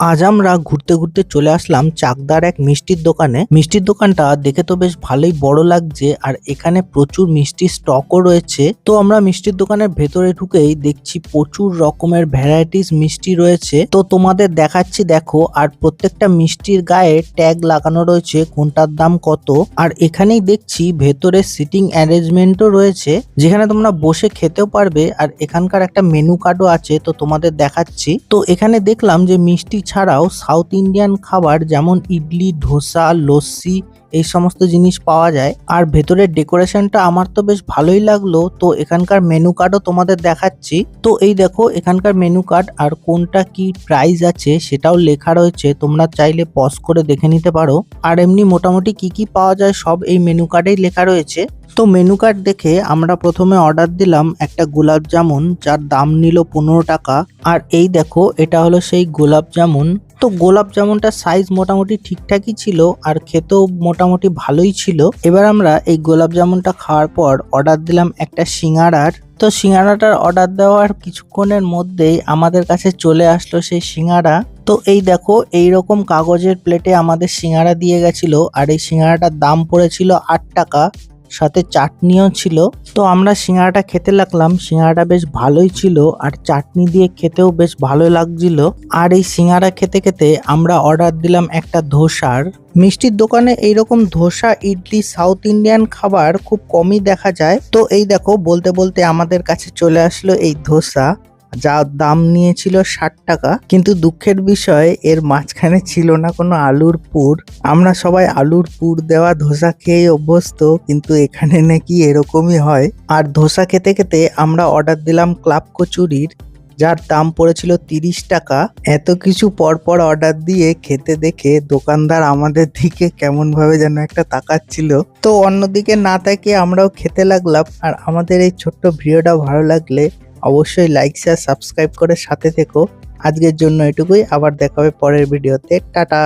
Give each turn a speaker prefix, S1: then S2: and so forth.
S1: আজ আমরা ঘুরতে ঘুরতে চলে আসলাম চাকদার এক মিষ্টির দোকানে। মিষ্টির দোকানটা দেখে তো বেশ ভালোই বড় লাগছে আর এখানে প্রচুর মিষ্টির স্টকও রয়েছে। তো আমরা মিষ্টির দোকানের ভেতরে ঢুকেই দেখছি প্রচুর রকমের ভ্যারাইটিস মিষ্টি রয়েছে। তো তোমাদের দেখাচ্ছি দেখো, আর প্রত্যেকটা মিষ্টির গায়ে ট্যাগ লাগানো রয়েছে কোনটার দাম কত। আর এখানেই দেখছি ভেতরে সিটিং অ্যারেঞ্জমেন্টও রয়েছে, যেখানে তোমরা বসে খেতেও পারবে। আর এখানকার একটা মেনু কার্ডও আছে, তো তোমাদের দেখাচ্ছি। তো এখানে দেখলাম যে মিষ্টি ছাড়াও সাউথ ইন্ডিয়ান খাবার যেমন ইডলি ধোসা লস্যি এই সমস্ত জিনিস পাওয়া যায়। আর ভেতরের ডেকোরেশনটা আমার তো বেশ ভালোই লাগল। তো এখানকার মেনু কার্ডও তোমাদের দেখাচ্ছি। তো এই দেখো, এখানকার মেনু কার্ড আর কোনটা কি প্রাইস আছে সেটাও লেখা রয়েছে। তোমরা চাইলে পজ করে দেখে নিতে পারো। আর এমনি মোটামুটি কি কি পাওয়া যায় সব এই মেনু কার্ডেই লেখা রয়েছে। তো মেনু কার্ড দেখে আমরা প্রথমে অর্ডার দিলাম একটা গোলাপ জামুন, যার দাম নিল পনেরো টাকা। আর এই দেখো, এটা হলো সেই গোলাপ জামুন। তো গোলাপ জামুনটার সাইজ মোটামুটি ঠিকঠাকই ছিল আর খেতেও মোটামুটি ভালোই ছিল, এবার আমরা এই গোলাপ জামুনটা খাওয়ার পর অর্ডার দিলাম একটা সিঙ্গারার। তো সিঙ্গারাটার অর্ডার দেওয়ার কিছুক্ষণের মধ্যেই আমাদের কাছে চলে আসলো সেই সিঙ্গারা। তো এই দেখো এই রকম কাগজের প্লেটে আমাদের সিঙ্গারা দিয়ে গেছিল আর এই সিঙ্গারাটার দাম পড়েছিল আট টাকা। সাথে চাটনিও ছিল। তো আমরা সিঙ্গারাটা খেতে লাগলাম। সিঙ্গারাটা বেশ ভালোই ছিল আর চাটনি দিয়ে খেতেও বেশ ভালো লাগছিল। আর এই সিঙ্গারা খেতে খেতে আমরা অর্ডার দিলাম একটা ধোসার। মিষ্টির দোকানে এইরকম ধোসা, ইডলি, সাউথ ইন্ডিয়ান খাবার খুব কমই দেখা যায়। তো এই দেখো, বলতে বলতে আমাদের কাছে চলে আসলো এই ধোসা। যার দাম নিয়েছিল ষাট টাকা, কিন্তু দুঃখের বিষয়, এর মাঝখানে ছিল না কোনো আলুর পুর। আমরা সবাই আলুর পুর দেওয়া ধোসা খেয়ে অভ্যস্ত, কিন্তু এখানে নাকি এরকমই হয়। আর ধোসা খেতে খেতে আমরা অর্ডার দিলাম ক্লাব কচুরির, যার দাম পড়েছিল তিরিশ টাকা। এত কিছু পরপর অর্ডার দিয়ে খেতে দেখে দোকানদার আমাদের দিকে কেমন ভাবে যেন একটা তাকাচ্ছিল। তো অন্যদিকে না তাকিয়ে আমরাও খেতে লাগলাম, আর আমাদের এই ছোট্ট ভিডিওটা ভালো লাগলে অবশ্যই লাইক শেয়ার সাবস্ক্রাইব করে সাথে থেকো। আজকের জন্য এটুকুই, আবার দেখা হবে পরের ভিডিওতে টাটা!